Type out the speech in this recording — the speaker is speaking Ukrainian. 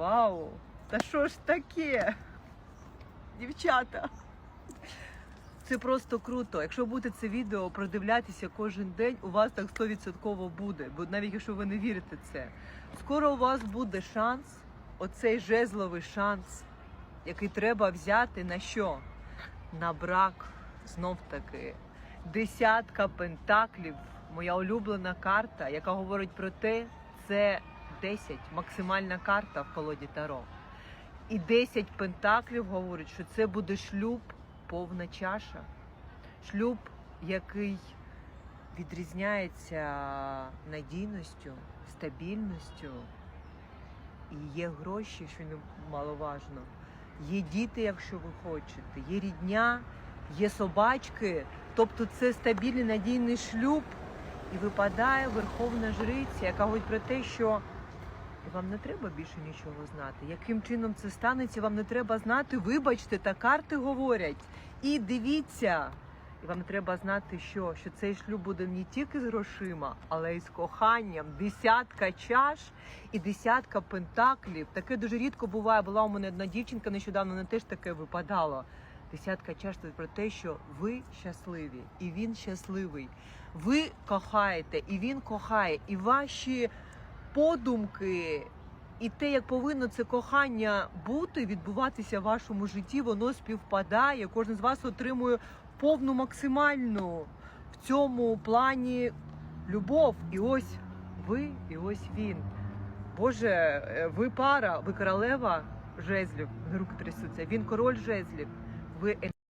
Вау! Та що ж таке? Дівчата. Це просто круто. Якщо будете це відео продивлятися кожен день, у вас так 100% буде. Бо навіть якщо ви не вірите це. Скоро у вас буде шанс, оцей жезловий шанс, який треба взяти на що? На брак. Знов таки. Десятка пентаклів, моя улюблена карта, яка говорить про те, це 10, максимальна карта в колоді Таро. І 10 пентаклів говорить, що це буде шлюб повна чаша. Шлюб, який відрізняється надійністю, стабільністю. І є гроші, що немаловажно. Є діти, якщо ви хочете, є рідня, є собачки. Тобто це стабільний надійний шлюб. І випадає Верховна Жриця, яка говорить про те, що вам не треба більше нічого знати. Яким чином це станеться, вам не треба знати. Вибачте, та карти говорять. І дивіться. І вам треба знати, що, що цей шлюб буде не тільки з грошима, але й з коханням. Десятка чаш і десятка пентаклів. Таке дуже рідко буває. Була у мене одна дівчинка нещодавно, не теж таке випадало. Десятка чаш це про те, що ви щасливі, і він щасливий. Ви кохаєте, і він кохає, і ваші подумки. І те, як повинно це кохання бути, відбуватися в вашому житті, воно співпадає. Кожен з вас отримує повну максимальну в цьому плані любов. І ось ви, і ось він. Боже, е, ви пара, ви королева жезлів, руки трясуться. Він король жезлів. Ви